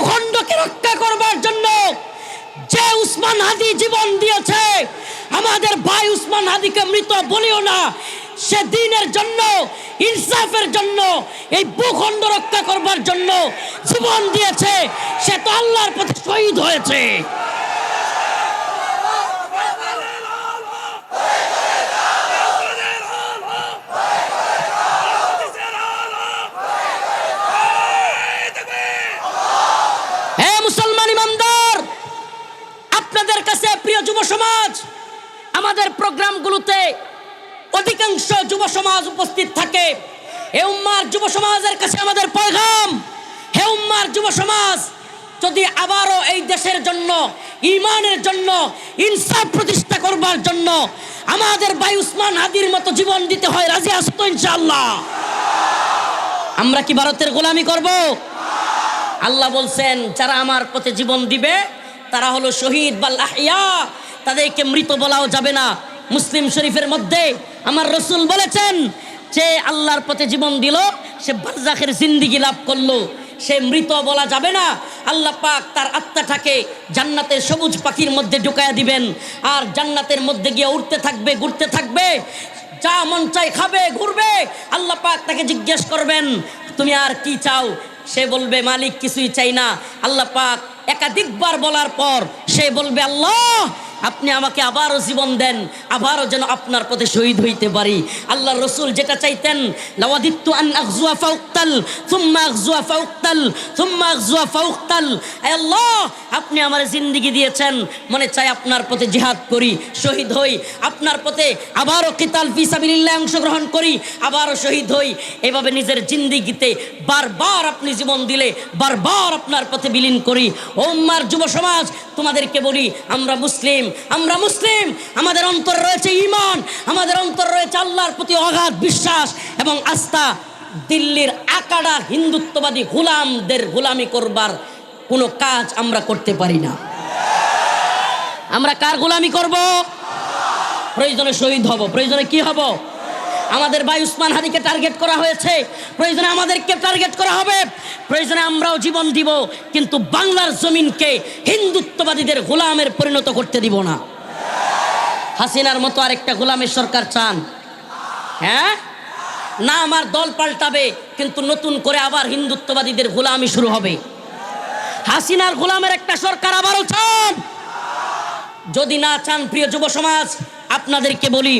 ভূখণ্ডকে রক্ষা করবার জন্য যে উসমান হাদি জীবন দিয়েছে, আমাদের ভাই উসমান হাদিকে মৃত বলিও না। সে দিনের জন্য, ইনসাফের জন্য, এই ভূখণ্ড রক্ষা করবার জন্য জীবন দিয়েছে। সে তো আল্লাহর প্রতি শহীদ হয়েছে হে মুসলমান ইমানদার আপনাদের কাছে প্রিয় যুব সমাজ, আমাদের প্রোগ্রামগুলোতে অধিকাংশ যুব সমাজ উপস্থিত থাকে। হে উম্মার যুব সমাজের কাছে আমাদের পয়গাম। হে উম্মার যুব সমাজ, যদি আবারও এই দেশের জন্য ইমানের জন্য, ইনসাফ প্রতিষ্ঠা করবার জন্য আমাদের ভাই উসমান হাদির মতো জীবন দিতে হয়, রাজি আসতো ইনশাআল্লাহ? আমরা কি ভারতের গোলামি করব? আল্লাহ বলছেন, যারা আমার পথে জীবন দিবে, তারা হলো শহীদ বা লাহিয়া তাদেরকে মৃত বলাও যাবে না। মুসলিম শরীফের মধ্যে আমার রসুল বলেছেন যে আল্লাহর পথে জীবন দিল, সে বারজাখের জিন্দিগি লাভ করল। সে মৃত বলা যাবে না। আল্লাহ পাক তার আত্মাটাকে জান্নাতের সবুজ পাখির মধ্যে ঢুকায়া দিবেন। আর জান্নাতের মধ্যে গিয়ে উঠতে থাকবে, ঘুরতে থাকবে, যা মন চাই খাবে, ঘুরবে। আল্লাহ পাক তাকে জিজ্ঞেস করবেন, তুমি আর কি চাও? সে বলবে, মালিক কিছুই চাই না। আল্লাহ পাক একাধিকবার বলার পর সে বলবে, আল্লাহ আপনি আমাকে আবারও জীবন দেন, আবারও যেন আপনার পথে শহীদ হইতে পারি। আল্লাহ রসুল যেটা চাইতেন আপনি আমার জিন্দিগি দিয়েছেন, মনে চাই আপনার পথে জিহাদ করি, শহীদ হই। আপনার পথে আবারও কিতাল ফি সাবিলিল্লাহ অংশগ্রহণ করি, আবারও শহীদ হই। এভাবে নিজের জিন্দিগিতে বারবার আপনি জীবন দিলে, বারবার আপনার পথে বিলীন করি। ওম্মার যুব সমাজ, তোমাদেরকে বলি, আমরা মুসলিম আমরা মুসলিম, আমাদের অন্তর রয়েছে ইমান আমাদের অন্তর রয়েছে আল্লাহর প্রতি অগাধ বিশ্বাস এবং আস্থা। দিল্লির আকাড়া হিন্দুত্ববাদী গোলামদের গোলামি করবার কোনো কাজ আমরা করতে পারি না। আমরা কার গোলামি করব? প্রয়োজনে শহীদ হব, প্রয়োজনে কি হব? আমাদের ভাই উসমান হাদিকে টার্গেট করা হয়েছে। প্রয়োজনে আমাদেরকে টার্গেট করা হবে। প্রয়োজনে আমরাও জীবন দিব, কিন্তু বাংলার জমিনকে হিন্দুত্ববাদীদের গোলামের পরিণত করতে দিব না। হাসিনার মতো আরেকটা গোলামের সরকার চান। হ্যাঁ? না, আমার দল পাল্টাবে, কিন্তু নতুন করে আবার হিন্দুত্ববাদীদের গোলামি শুরু হবে। হাসিনার গোলামের একটা সরকার আবারও চান। যদি না চান, প্রিয় যুব সমাজ, আপনাদেরকে বলি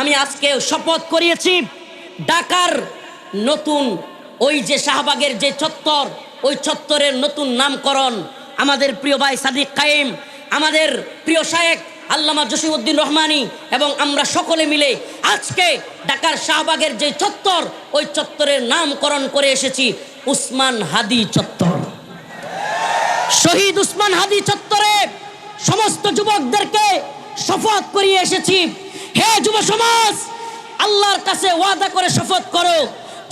আমি আজকে শপথ করিয়েছি, ঢাকার নতুন ওই যে শাহবাগের যে চত্বর, ওই চত্বরের নতুন নামকরণ আমাদের প্রিয় ভাই সাদিক কায়েম, আমাদের প্রিয় শায়েক আল্লামা জসিমউদ্দিন রহমানি এবং আমরা সকলে মিলে আজকে ঢাকার শাহবাগের যে চত্বর, ওই চত্বরের নামকরণ করে এসেছি, উসমান হাদি চত্বর। শহীদ উসমান হাদি চত্বরে সমস্ত যুবকদেরকে শপথ করিয়ে এসেছি। হে যুব সমাজ, আল্লাহর কাছে ওয়াদা করে শপথ করো,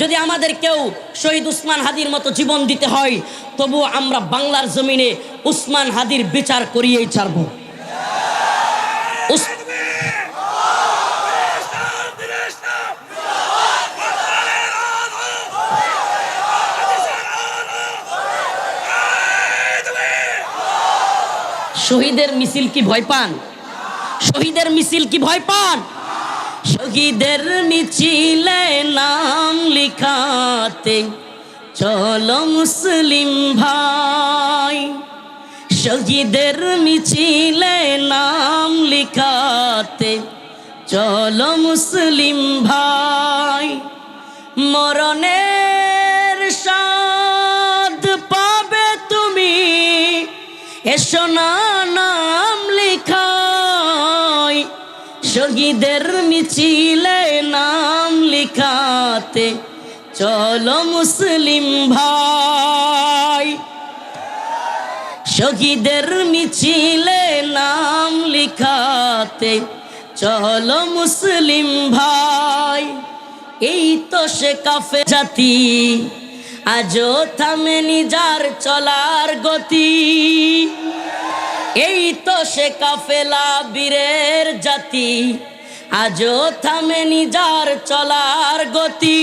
যদি আমাদের কেউ শহীদ উসমান হাদির মতো জীবন দিতে হয় তবু আমরা বাংলার জমিনে উসমান হাদির বিচার করিয়েই ছাড়ব। শহীদের মিছিল কি ভয় পান? শহীদের মিছিল কি ভয় পান? শহীদের মিছিলে নাম লিখাতে চলো মুসলিম ভাই। শহীদের মিছিলে নাম লিখাতে চলো মুসলিম ভাই। মরণের সাদ পাবে তুমি, এসো না শহীদের মিছিলে নাম লিখাতে, চলো মুসলিম ভাই। শহীদের মিছিলে নাম লিখাতে, চলো মুসলিম ভাই। এই তো সে কাফে জাতি। আজও থামেনি যার চলার গতি। এই তো সে কাফেলা বীরের জাতি। আজও থামেনি যার চলার গতি।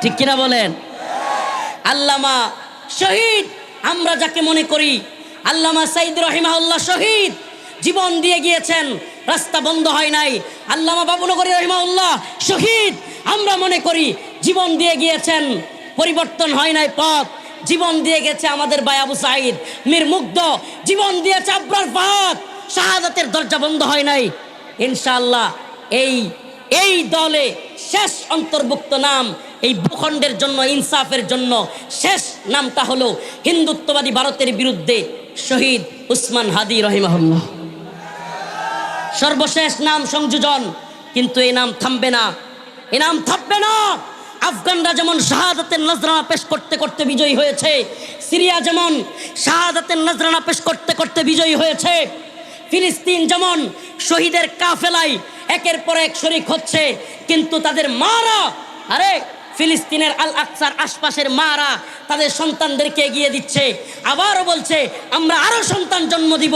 ঠিক কিনা বলেন? আল্লামা শহীদ, আমরা যাকে মনে করি, আল্লামা সাইদ রহিমাউল্লাহ শহীদ, জীবন দিয়ে গিয়েছেন, রাস্তা বন্ধ হয় নাই। আল্লামা বাবুনগরী রহিমাউল্লাহ শহীদ, আমরা মনে করি, জীবন দিয়ে গিয়েছেন পরিবর্তন হয় নাই, পথ। জীবন দিয়ে গেছে আমাদের আবু সাইদ। মীর মুগ্ধ। জীবন দিয়েছে আব্রার পথ শাহাদাতের দরজা বন্ধ হয় নাই। ইনশাল্লাহ এই এই দলে শেষ অন্তর্ভুক্ত নাম, এই ভূখণ্ডের জন্য, ইনসাফের জন্য শেষ নামটা হলো হিন্দুত্ববাদী ভারতের বিরুদ্ধে শহীদ উসমান হাদি রহিমাহুল্লাহ। সর্বশেষ নাম সংযোজন, কিন্তু এই নাম থামবে না। এ নাম থামবে না। আফগানরা যেমন শাহাদাতের নজরানা পেশ করতে করতে বিজয়ী হয়েছে, সিরিয়া যেমন শাহাদাতের নজরানা পেশ করতে করতে বিজয়ী হয়েছে, ফিলিস্তিন যেমন শহীদের কাফেলাই একের পর এক শরিক হচ্ছে, কিন্তু তাদের মারা, আরে ফিলিস্তিনের আল আকসার আশপাশের মারা তাদের সন্তানদেরকে এগিয়ে দিচ্ছে, আবারও বলছে, আমরা আরও সন্তান জন্ম দিব,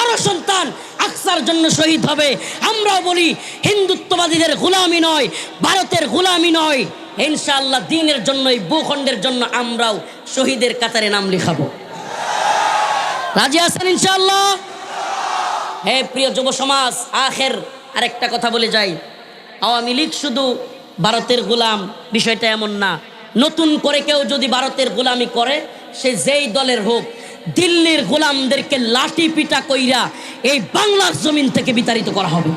আরও সন্তান আকসার জন্য শহীদ হবে। আমরাও বলি, হিন্দুত্ববাদীদের গোলামি নয়, ভারতের গোলামি নয়। ইনশাআল্লাহ দিনের জন্য, এই ভূখণ্ডের জন্য আমরাও শহীদের কাতারে নাম লিখাবো। রাজি আছেন ইনশাআল্লাহ? হে প্রিয় যুব সমাজ, আখের আরেকটা কথা বলে যাই। আওয়ামী লীগ শুধু ভারতের গোলাম, বিষয়টা এমন না। নতুন করে কেউ যদি ভারতের গোলামি করে, সে যেই দলের হোক, দিল্লির গোলামদেরকে লাঠি পিটা কইরা এই বাংলার জমিন থেকে বিতাড়িত করা হবে।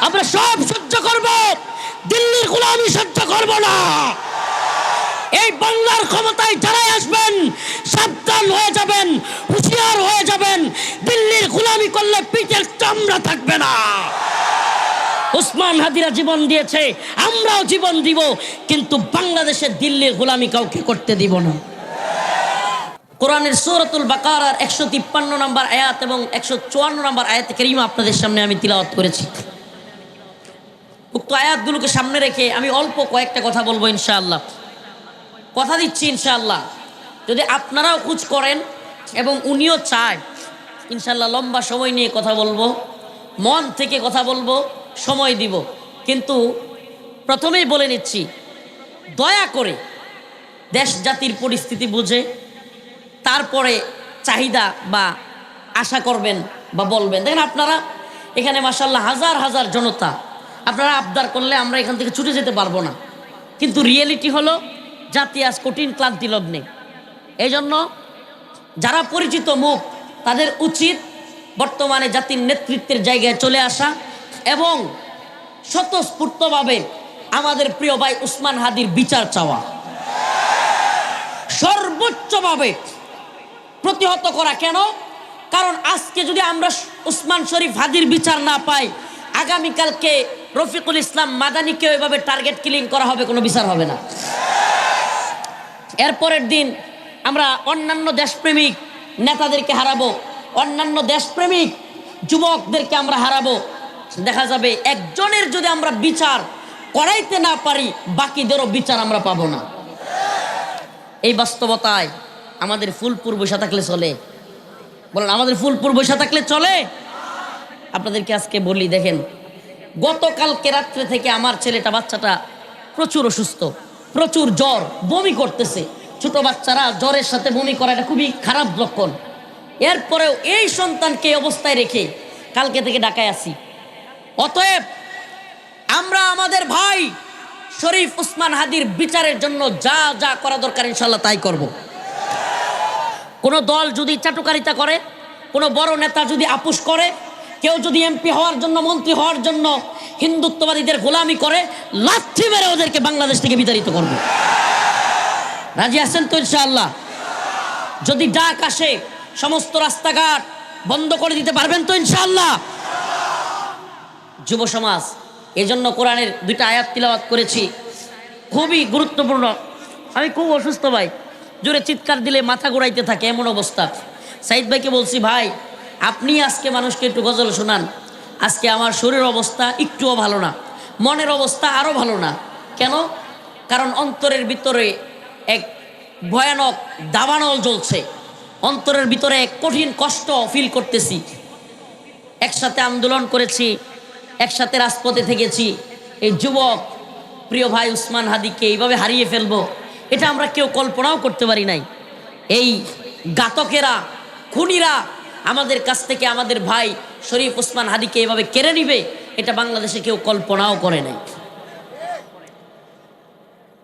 আমরা সব সহ্য করব। দিল্লির গোলামি সহ্য করব না। এই বাংলার ক্ষমতায় যারাই আসবেন, সাবধান হয়ে যাবেন, হুঁশিয়ার হয়ে যাবেন। দিল্লির গোলামি করলে পিঠের চামড়া থাকবে না। উসমান হাদিরা জীবন দিয়েছে, আমরাও জীবন দিব, কিন্তু বাংলাদেশের দিল্লির গোলামি কাউকে করতে দিব না। কোরআনের সৌরতুল বাকারার একশো তিপ্পান্ন নম্বর আয়াত এবং একশো চুয়ান্ন নম্বর আয়াত করিমা আপনাদের সামনে আমি তিলাওয়াত করেছি। উক্ত আয়াতগুলোকে সামনে রেখে আমি অল্প কয়েকটা কথা বলব ইনশাআল্লাহ। কথা দিচ্ছি ইনশাআল্লাহ। যদি আপনারাও খুঁজ করেন এবং উনিও চায় ইনশাল্লাহ লম্বা সময় নিয়ে কথা বলব, মন থেকে কথা বলব, সময় দিব। কিন্তু প্রথমেই বলে নিচ্ছি, দয়া করে দেশ জাতির পরিস্থিতি বুঝে, তারপরে চাহিদা বা আশা করবেন বা বলবেন। দেখেন আপনারা এখানে মাসাল্লাহ হাজার হাজার জনতা আপনারা আবদার করলে আমরা এখান থেকে ছুটে যেতে পারব না। কিন্তু রিয়েলিটি হলো, জাতি আজ কঠিন ক্লান্তি লগ্নে। এই জন্য যারা পরিচিত মুখ, তাদের উচিত বর্তমানে জাতির নেতৃত্বের জায়গায় চলে আসা এবং স্বতঃস্ফূর্তভাবে আমাদের প্রিয় ভাই উসমান হাদির বিচার চাওয়া। সর্বোচ্চভাবে প্রতিহত করা কেন? কারণ আজকে যদি আমরা উসমান শরীফ হাদির বিচার না পাই, আগামীকালকে রফিকুল ইসলাম মাদানিকে ওইভাবে টার্গেট কিলিং করা হবে, কোনো বিচার হবে না। এরপরের দিন আমরা অন্যান্য দেশপ্রেমিক নেতাদেরকে হারাবো, অন্যান্য দেশপ্রেমিক যুবকদেরকে আমরা হারাবো। দেখা যাবে একজনের যদি আমরা বিচার করাইতে না পারি, বাকিদেরও বিচার আমরা পাবো না। এই বাস্তবতায় আমাদের ফুলপুর বসে থাকলে চলে। বলেন, আমাদের ফুলপুর বসে থাকলে চলে? আপনাদেরকে আজকে বলি, দেখেন গতকালকে রাত্রে থেকে আমার ছেলেটা, বাচ্চাটা প্রচুর অসুস্থ, প্রচুর জ্বর, বমি করতেছে। ছোট বাচ্চারা জ্বরের সাথে বমি করা এটা খুবই খারাপ লক্ষণ। এরপরেও এই সন্তানকে অবস্থায় রেখে কালকে থেকে ঢাকায় আসি। অতএব আমরা আমাদের ভাই শরীফ উসমান হাদির বিচারের জন্য যা যা করা দরকার ইনশাল্লাহ তাই করব। কোনো দল যদি চাটুকারিতা করে, কোনো বড় নেতা যদি আপুস করে কেউ যদি এমপি হওয়ার জন্য, মন্ত্রী হওয়ার জন্য হিন্দুত্ববাদীদের গোলামি করে, লাথি মেরে ওদেরকে বাংলাদেশ থেকে বিতাড়িত করবে। রাজি আছেন তো ইনশাআল্লাহ? যদি ডাক আসে, সমস্ত রাস্তাঘাট বন্ধ করে দিতে পারবেন তো ইনশাআল্লাহ? যুব সমাজ, এজন্য কোরআনের দুইটা আয়াত তিলাওয়াত করেছি। খুবই গুরুত্বপূর্ণ। আমি খুব অসুস্থ ভাই। জোরে চিৎকার দিলে মাথা ঘুরাইতে থাকে, এমন অবস্থা। সাইদ ভাইকে বলছি, ভাই আপনি আজকে মানুষকে একটু গজল শোনান। আজকে আমার শরীর অবস্থা একটুও ভালো না। মনের অবস্থা আরও ভালো না। কেন? কারণ অন্তরের ভিতরে এক ভয়ানক দাবানল জ্বলছে। অন্তরের ভিতরে এক কঠিন কষ্ট ফিল করতেছি। একসাথে আন্দোলন করেছি, একসাথে রাজপথে থেকেছি। এই যুবক, প্রিয় ভাই উসমান হাদিকে এইভাবে হারিয়ে ফেলব, এটা আমরা কেউ কল্পনাও করতে পারি নাই। এই গাতকেরা, খুনিরা আমাদের কাছ থেকে আমাদের ভাই শরীফ ওসমান হাদিকে এভাবে কেড়ে নিবে এটা বাংলাদেশে কেউ কল্পনাও করে নাই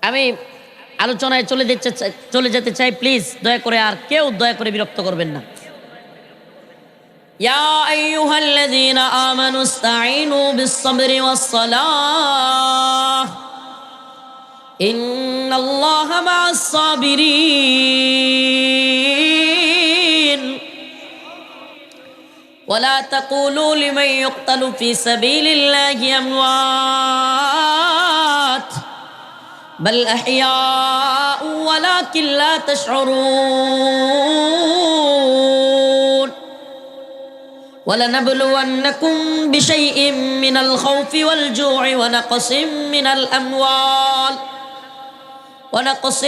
আমি আলোচনায় চলে যেতে চাই- চলে যেতে চাই প্লিজ দয়া করে আর কেউ দয়া করে বিরক্ত করবেন না يا أيها الذين آمنوا استعينوا بالصبر والصلاة إن الله مع الصابرين ولا تقولوا لمن يقتل في سبيل الله أموات بل أحياء ولكن لا تشعرون ولنبلونكم بشيء من الخوف والجوع ونقص من الأموال ونقص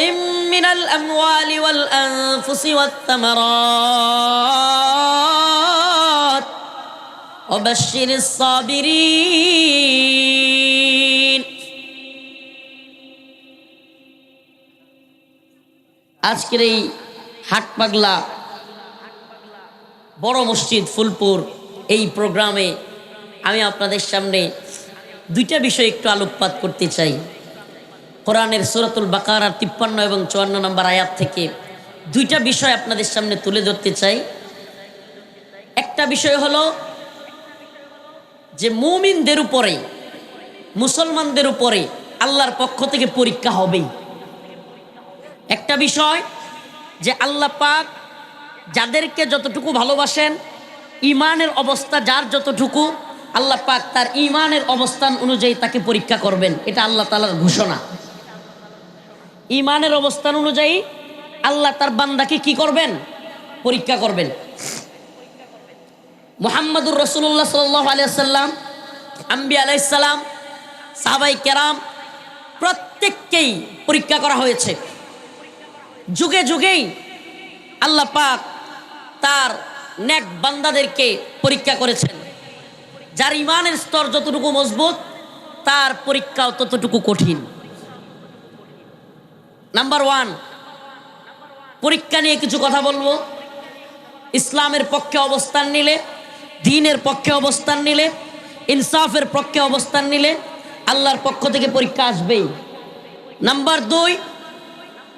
من الأموال والأنفس والثمرات وبشر الصابرين আজকের এই হাট পাগলা বড় মসজিদ ফুলপুর এই প্রোগ্রামে আমি আপনাদের সামনে দুইটা বিষয় একটু আলোকপাত করতে চাই কোরআনের সুরাতুল বাকার তিপ্পান্ন এবং চুয়ান্ন নম্বর আয়াত থেকে দুইটা বিষয় আপনাদের সামনে তুলে ধরতে চাই একটা বিষয় হলো যে মুমিনদের উপরে, মুসলমানদের উপরে আল্লাহর পক্ষ থেকে পরীক্ষা হবেই। একটা বিষয় যে আল্লাহ পাক যাদেরকে যতটুকু ভালোবাসেন ইমানের অবস্থা যার যতটুকু, আল্লাহ পাক তার ইমানের অবস্থান অনুযায়ী তাকে পরীক্ষা করবেন। এটা আল্লাহ তালার ঘোষণা। ইমানের অবস্থান অনুযায়ী আল্লাহ তার বান্দাকে কি করবেন? পরীক্ষা করবেন। মোহাম্মদুর রসুল্লাহ সাল্লাহ আলিয়াল্লাম আম্বি আলাইসাল্লাম সাহাবাই কেরাম, প্রত্যেককেই পরীক্ষা করা হয়েছে। যুগে যুগেই আল্লাহ পাক তার নেক বান্দাদেরকে পরীক্ষা করেছেন। যার ইমানের স্তর যতটুকু মজবুত, তার পরীক্ষাও ততটুকু কঠিন। নাম্বার ওয়ান, পরীক্ষা নিয়ে কিছু কথা বলব। ইসলামের পক্ষে অবস্থান নিলে দিনের পক্ষে অবস্থান নিলে ইনসাফের পক্ষে অবস্থান নিলে আল্লাহর পক্ষ থেকে পরীক্ষা আসবেই নাম্বার দুই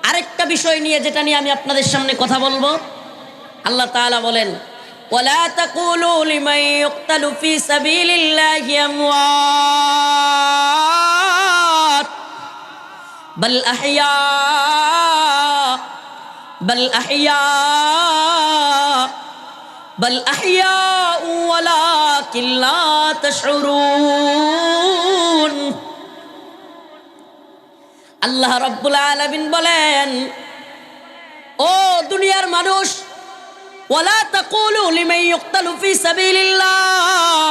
আরেকটা বিষয় নিয়ে যেটা নিয়ে আমি আপনাদের সামনে কথা বলবো আল্লাহ তাআলা বলেন ولا تقولوا لمن يقتل في سبيل الله أموات بل أحياء بل أحياء বল আহিয়া ওয়ালা কিল্লা তাশউরুন। আল্লাহ রব্বুল আলামিন বলেন, ও দুনিয়ার মানুষ, ওয়ালা তাকুলু লিমান ইউক্তালু ফি সাবিলিল্লাহ।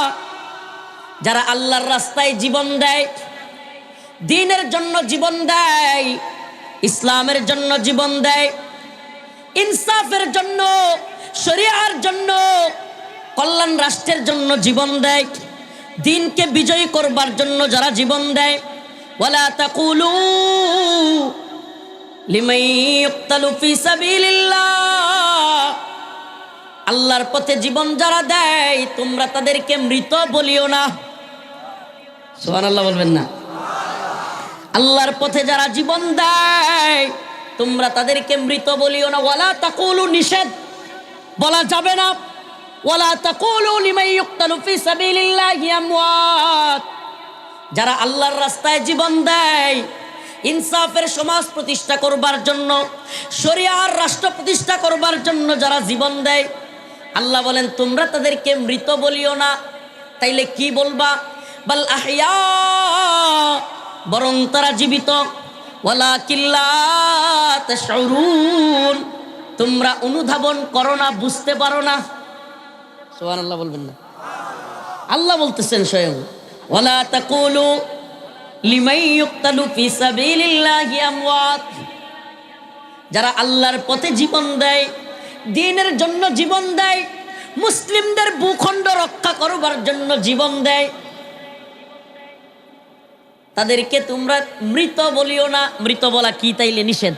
যারা আল্লাহর রাস্তায় জীবন দেয়, দিনের জন্য জীবন দেয়, ইসলামের জন্য জীবন দেয়, ইনসাফের জন্য শরিয়ার জন্য, কল্যাণ রাষ্ট্রের জন্য জীবন দেয়, দিনকে বিজয়ী করবার জন্য যারা জীবন দেয়। আল্লাহর পথে জীবন যারা দেয়, তোমরা তাদেরকে মৃত বলিও না। সোহান আল্লাহ বলবেন না। আল্লাহর পথে যারা জীবন দেয়, তোমরা তাদেরকে মৃত বলিও না। ওয়ালা তাকুলু নিষেধ। বলা যাবে না। ওয়ালা তাকুলু লিমান ইউক্তালু ফি সাবিলিল্লাহি আমওয়াত। যারা আল্লাহর রাস্তায় জীবন দেয়, ইনসাফের সমাজ প্রতিষ্ঠা করবার জন্য, শরিয়ার রাষ্ট্র প্রতিষ্ঠা করবার জন্য যারা জীবন দেয়, আল্লাহ বলেন, তোমরা তাদেরকে মৃত বলিও না। তাইলে কি বলবা? বল আহিয়া বরং তারা জীবিত। ওয়ালা কিল্লা তাশউরুন। তোমরা অনুধাবন করো না, বুঝতে পারো না। সুবহানাল্লাহ বলবেন না। আল্লাহ বলতেছেন স্বয়ং, ওয়ালা তাকুলু লিমান ইউক্তালু ফি আমওয়াত। যারা আল্লাহর পথে জীবন দেয়, দিনের জন্য জীবন দেয়, মুসলিমদের ভূখণ্ড রক্ষা করবার জন্য জীবন দেয়, তাদেরকে তোমরা মৃত বলিও না। মৃত বলা কি তাইলে নিষেধ?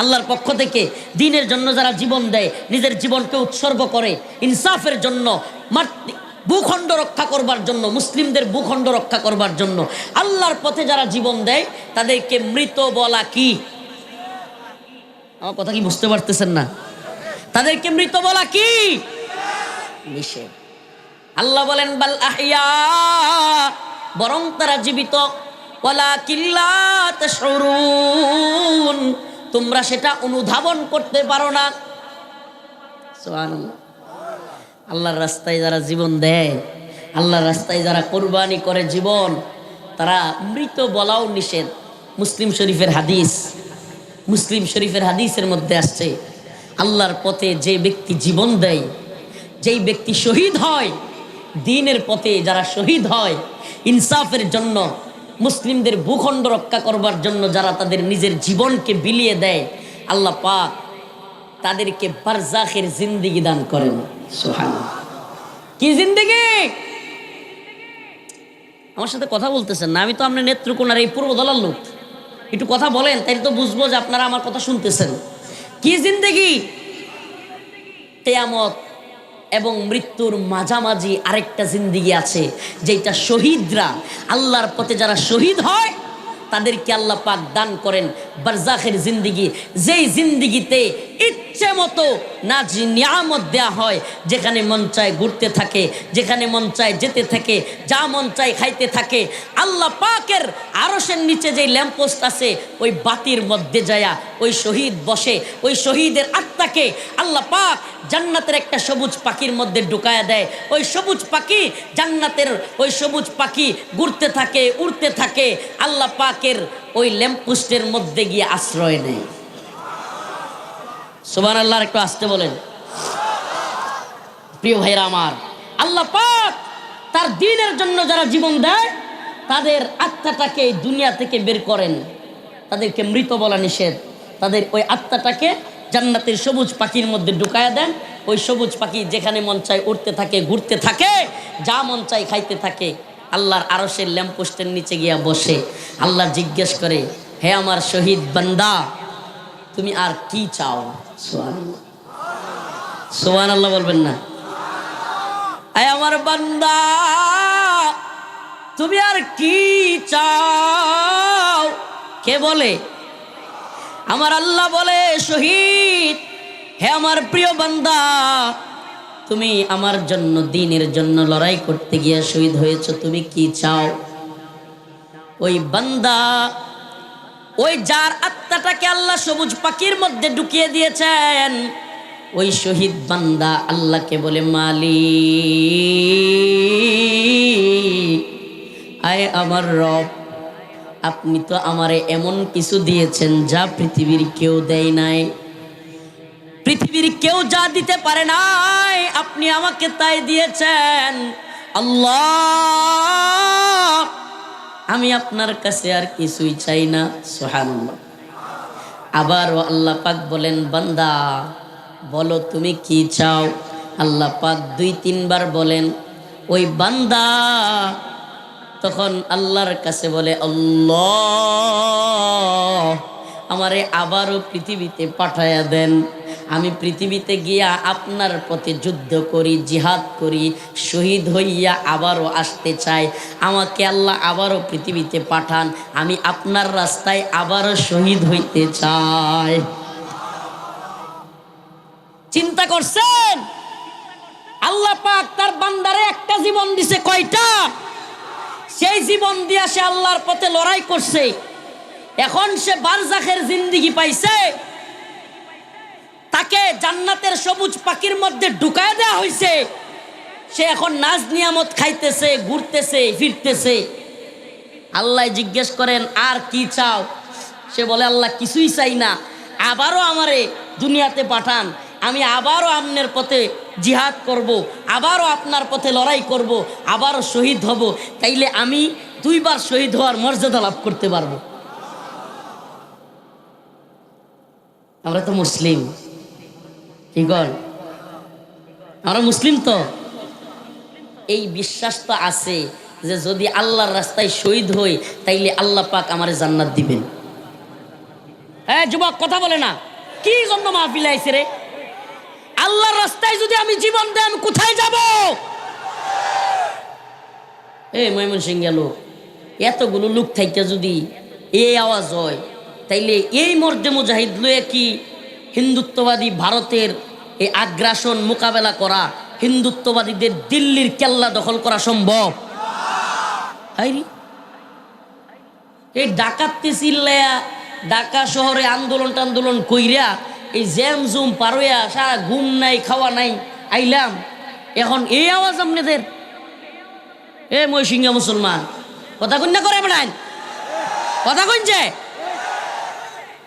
আল্লাহর পক্ষ থেকে দিনের জন্য যারা জীবন দেয়, নিজের জীবনকে উৎসর্গ করে, ইনসাফের জন্য ভূখণ্ড রক্ষা করবার জন্য, মুসলিমদের ভূখণ্ড রক্ষা করবার জন্য, আল্লাহর পথে যারা জীবন দেয়, তাদেরকে মৃত বলা কি? আমার কথা কি বুঝতে পারতেছেন না? তাদেরকে মৃত বলা কি? আল্লাহ বলেন, বাল আহিয়া বরং তারা জীবিত। ওয়ালা কিল্লাত সরুন তোমরা সেটা অনুধাবন করতে পারো না। আল্লাহর রাস্তায় যারা জীবন দেয়, আল্লাহর রাস্তায় যারা কোরবানি করে জীবন, তারা মৃত বলাও নিষেধ। মুসলিম শরীফের হাদিস, মুসলিম শরীফের হাদিসের মধ্যে আসছে, আল্লাহর পথে যে ব্যক্তি জীবন দেয়, যেই ব্যক্তি শহীদ হয়, দিনের পথে যারা শহীদ হয়, ইনসাফের জন্য মুসলিমদের ভূখণ্ড রক্ষা করবার জন্য যারা তাদের নিজের জীবনকে বিলিয়ে দেয়, আল্লাহ পাক তাদেরকে বারজাখের জিন্দিগি দান করেন। সুবহানাল্লাহ। কি জিন্দিগি? আমার সাথে কথা বলতেছেন না, আমি তো আপনার নেত্রকোনার এই পূর্ব দলার লোক। একটু কথা বলেন তাই তো বুঝব যে আপনারা আমার কথা শুনতেছেন। কি জিন্দেগি? তেয়ামত এবং মৃত্যুর মাঝামাঝি আরেকটা জিন্দিগি আছে যেটা শহীদরা, আল্লাহর পথে যারা শহীদ হয়, তাদেরকে আল্লাহ পাক দান করেন বারজাখের জিন্দিগি। যেই জিন্দিগিতে ইচ্ছে মতো না নিয়ামত দেয়া হয়। যেখানে মন চায় ঘুরতে থাকে, যেখানে মন চায় যেতে থাকে, যা মন চায় খাইতে থাকে। আল্লাহ পাকের আরসের নিচে যে ল্যাম্পোস্ট আছে, ওই বাতির মধ্যে যায়া, ওই শহীদ বসে, ওই শহীদের আত্মাকে আল্লাহ পাক জান্নাতের একটা সবুজ পাখির মধ্যে ঢুকায়া দেয়। ওই সবুজ পাখি জান্নাতের, ওই সবুজ পাখি ঘুরতে থাকে, উড়তে থাকে। আল্লাহ পাকের ওই ল্যাম্পপোস্টের মধ্যে গিয়ে আশ্রয় নেয়। সুবান আল্লাহর একটু আসতে বলেন। প্রিয় ভাইরা আমার, আল্লাহ পাক তার দিনের জন্য যারা জীবন দেয়, তাদের আত্মাটাকে এই দুনিয়া থেকে বের করেন। তাদেরকে মৃত বলা নিষেধ। তাদের ওই আত্মাটাকে জান্নাতের সবুজ পাখির মধ্যে ঢুকায়া দেন। ওই সবুজ পাখি যেখানে মন চায় উঠতে থাকে, ঘুরতে থাকে, যা মন চায় খাইতে থাকে। আল্লাহর আরসের ল্যাম্পোস্টের নিচে গিয়া বসে আল্লাহ জিজ্ঞেস করে, হে আমার শহীদ বান্দা, তুমি আর কি চাও? সোহান সোহান আল্লাহ বলবেন না। আয় আমার বান্দা, তুমি আর কি চাও? কে বলে? আমার আল্লাহ বলে, শহীদ। হে আমার প্রিয় বান্দা, তুমি আমার জন্য, দিনের জন্য লড়াই করতে গিয়ে শহীদ হয়েছ, তুমি কি চাও? ওই বান্দা ওই যার আত্মাটাকে আল্লাহ সবুজ পাখির মধ্যে ঢুকিয়ে দিয়েছেন, ওই শহীদ বান্দা আল্লাহকে বলে মালি আয় আমার রব, আপনি তো আমারে এমন কিছু দিয়েছেন যা পৃথিবীর কেউ দেয় নাই। পৃথিবীর কেউ যা দিতে পারে নাই, আপনি আমাকে তাই দিয়েছেন। আল্লাহ আমি আপনার কাছে আর কিছুই চাই না সোহান আবারও আল্লাহ পাক বলেন, বান্দা, বলো তুমি কি চাও? আল্লাহ পাক দুই, তিনবার বলেন, ওই বান্দা তখন আল্লাহর কাছে বলে, আল্লাহ। আমারে আবারও পৃথিবীতে পাঠায়া দেন। আমি পৃথিবীতে গিয়া আপনার পথে যুদ্ধ করি, জিহাদ করি, শহীদ হইয়া আবারও আসতে চাই। আমাকে আল্লাহ আবারও পৃথিবীতে পাঠান, আমি আপনার রাস্তায় আবারও শহীদ হইতে চাই। চিন্তা করছেন? আল্লাহ পাক তার বান্দারে একটা জীবন দিছে কয়টা? সেই জীবন দিয়া সে আল্লাহর পথে লড়াই করছে। এখন সে বারজাখের জিন্দিগি পাইছে। তাকে জান্নাতের সবুজ পাখির মধ্যে ঢুকায় দেওয়া হয়েছে সে এখন নাজ নিয়ামত খাইতেছে, ঘুরতেছে, ফিরতেছে। আল্লাহ জিজ্ঞেস করেন, আর কি চাও? সে বলে, আল্লাহ কিছুই চাই না। আবারও আমারে দুনিয়াতে পাঠান। আমি আবারও আপনার পথে জিহাদ করব। আবারও আপনার পথে লড়াই করব। আবারও শহীদ হব। তাইলে আমি দুইবার শহীদ হওয়ার মর্যাদা লাভ করতে পারব। আমরা তো মুসলিম। কি কর আমরা মুসলিম তো। এই বিশ্বাস তো আছে যে যদি আল্লাহর রাস্তায় শহীদ হই, তাইলে আল্লাহ পাক আমার জান্নাত দিবেন। হ্যাঁ যুবক, কথা বলে না। কি জন্য মাহফিলে আইছে রে? আল্লাহর রাস্তায় যদি আমি জীবন দেন, কোথায় যাব? এই ময়মন সিং গেল এতগুলো লোক থাইতে যদি এই আওয়াজ হয় তাইলে এই মর্দে মুজাহিদ লয়ে কি হিন্দুত্ববাদী ভারতের এই আগ্রাসন মোকাবেলা করা, হিন্দুত্ববাদীদের দিল্লির কেল্লা দখল করা সম্ভব? এই ডাকাতি চিল্লায়া ঢাকা শহরে আন্দোলন টান্দোলন কইরা এই জ্যাম জুম পারোয়া, সারা ঘুম নাই, খাওয়া নাই, আইলাম। এখন এই আওয়াজ আপনাদের? এ ময়সিংহা মুসলমান, কথা কন্যা করে বেড়ান কথা কইছে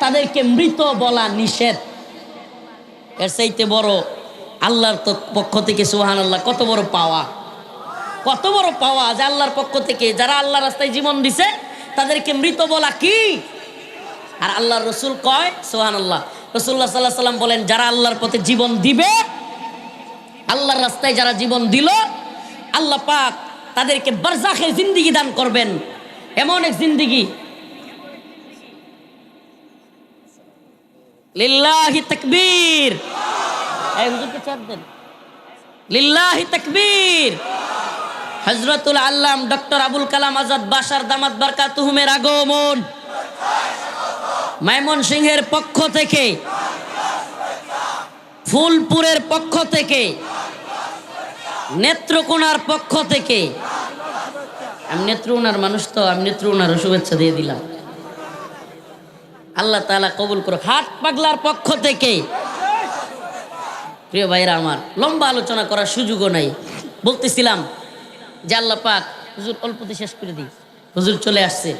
তাদেরকে মৃত বলা নিষেধ। এর চাইতে বড় আল্লাহর তো পক্ষ থেকে সুহান আল্লাহ কত বড় পাওয়া। কত বড় পাওয়া যে আল্লাহর পক্ষ থেকে যারা আল্লাহ রাস্তায় জীবন দিছে, তাদেরকে মৃত বলা কি? আর আল্লাহর রসুল কয় সোহান আল্লাহ রসুল্লাহ সাল্লাহ সাল্লাম বলেন, যারা আল্লাহর পথে জীবন দিবে, আল্লাহর রাস্তায় যারা জীবন দিল, আল্লাহ পাক তাদেরকে বারজাখে জিন্দিগি দান করবেন। এমন এক জিন্দিগি লিল্লাহি তাকবীর। এই হুজুরকে চাপ লিল্লাহি তাকবীর। হজরতুল আল্লাম ডক্টর আবুল কালাম আজাদ বাসার দামাত বারকাতুহুমের আগমন। মাইমন সিংহের পক্ষ থেকে। ফুলপুরের পক্ষ থেকে। নেত্রকোনার পক্ষ থেকে। আমি নেত্রকোনার মানুষ তো, আমি নেত্রকোনারও শুভেচ্ছা দিয়ে দিলাম। আল্লাহ তাআলা কবুল করো হাট পাগলার পক্ষ থেকে। প্রিয় ভাইরা আমার, লম্বা আলোচনা করার সুযোগও নাই। বলতেছিলাম যে আল্লাহ পাক, হুজুর অল্পতে শেষ করে দিই। হুজুর চলে আসছে।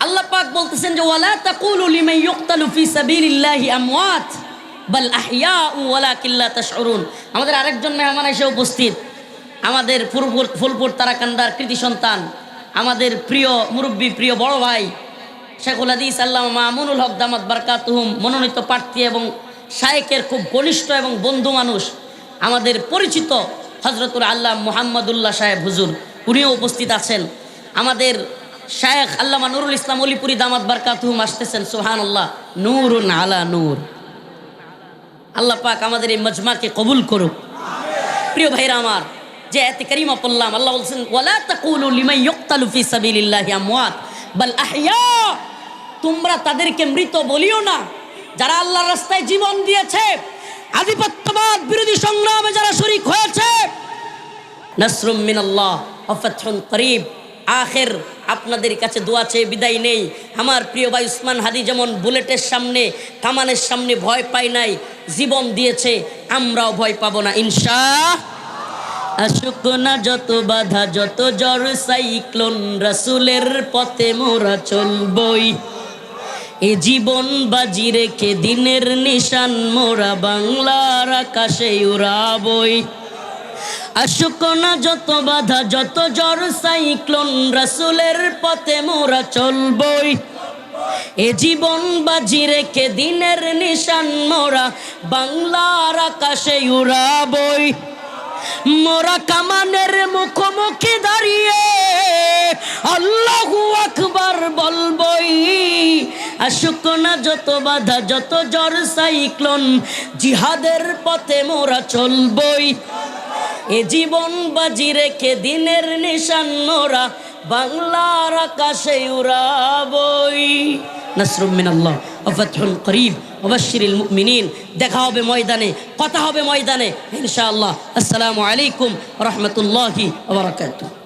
আল্লাহ পাক বলতেছেন যে, ওয়ালা তাকুলু লিমান ইউক্তালু ফি সাবিলিল্লাহি আমওয়াত, বাল আহইয়াউ ওয়ালাকিন লা তাশউরুন। আমাদের আরেকজন মেহমান এসে উপস্থিত। আমাদের ফুলপুর ফুলপুর তারাকান্দার কৃতি সন্তান, আমাদের প্রিয় মুরব্বী, প্রিয় বড় ভাই শেখুল হাদিস আল্লাহ মামুনুল হক দামাত বারকাতুহুম, মনোনীত প্রার্থী এবং শায়েকের খুব ঘনিষ্ঠ এবং বন্ধু মানুষ, আমাদের পরিচিত হজরতুল আল্লাহ মুহাম্মদুল্লাহ সাহেব হুজুর, উনিও উপস্থিত আছেন। আমাদের শায়েখ আল্লামা নুরুল ইসলাম অলিপুরি দামাত বারকাতুহুম আসতেছেন সোহান আল্লাহ নূরুন আলা নূর। আল্লাহ পাক আমাদের এই মজমাকে কবুল করুক। প্রিয় ভাইরা আমার, যে এতে করিমা পড়লাম, আল্লাহ বলছেন, ওয়ালা তাকুলু লিমান ইউক্তালু ফি সাবিলিল্লাহি আমওয়াত। বাল আহইয়া, তোমরা তাদেরকে মৃত বলিও না। যারা আল্লাহর রাস্তায় জীবন দিয়েছে, আধিপত্যবাদ বিরোধী সংগ্রামে যারা শরিক হয়েছে, নাসরুম মিনাল্লাহ ফাতহুন করিব। আখের, আপনাদের কাছে দোয়া চেয়ে বিদায় নেই। আমার প্রিয় ভাই উসমান হাদি যেমন বুলেটের সামনে, কামানের সামনে ভয় পায় নাই, জীবন দিয়েছে, আমরাও ভয় পাবো না, ইনশা আসুক না যত বাধা, যত জ্বর, সাইক্লোন রাসুলের পথে মোরা চলবই। এ জীবন বাজি রেখে দিনের নিশান মোরা বাংলার আকাশে উড়াবই। আসুক না যত বাধা, যত জ্বর, সাইক্লোন রাসুলের পথে মোরা চলবই। এ জীবন বাজি রেখে দিনের নিশান মোরা বাংলার আকাশে উড়াবই। মোরা কামানের মুখোমুখি দাঁড়িয়ে আল্লাহু আকবার বলবই, আসুক না যত বাধা, যত জ্বর, সাইক্লোন, জিহাদের পথে মোরা চলবই। এ জীবন বাজি রেখে দিনের নিশান নোরা, বাংলার আকাশে উড়াবই। দেখা হবে ময়দানে, কথা হবে ময়দানে। ইনশাআল্লাহ। আসসালামু আলাইকুম রহমতুল্লাহি রাহমাতুল্লাহি ওয়া বারাকাতুহু।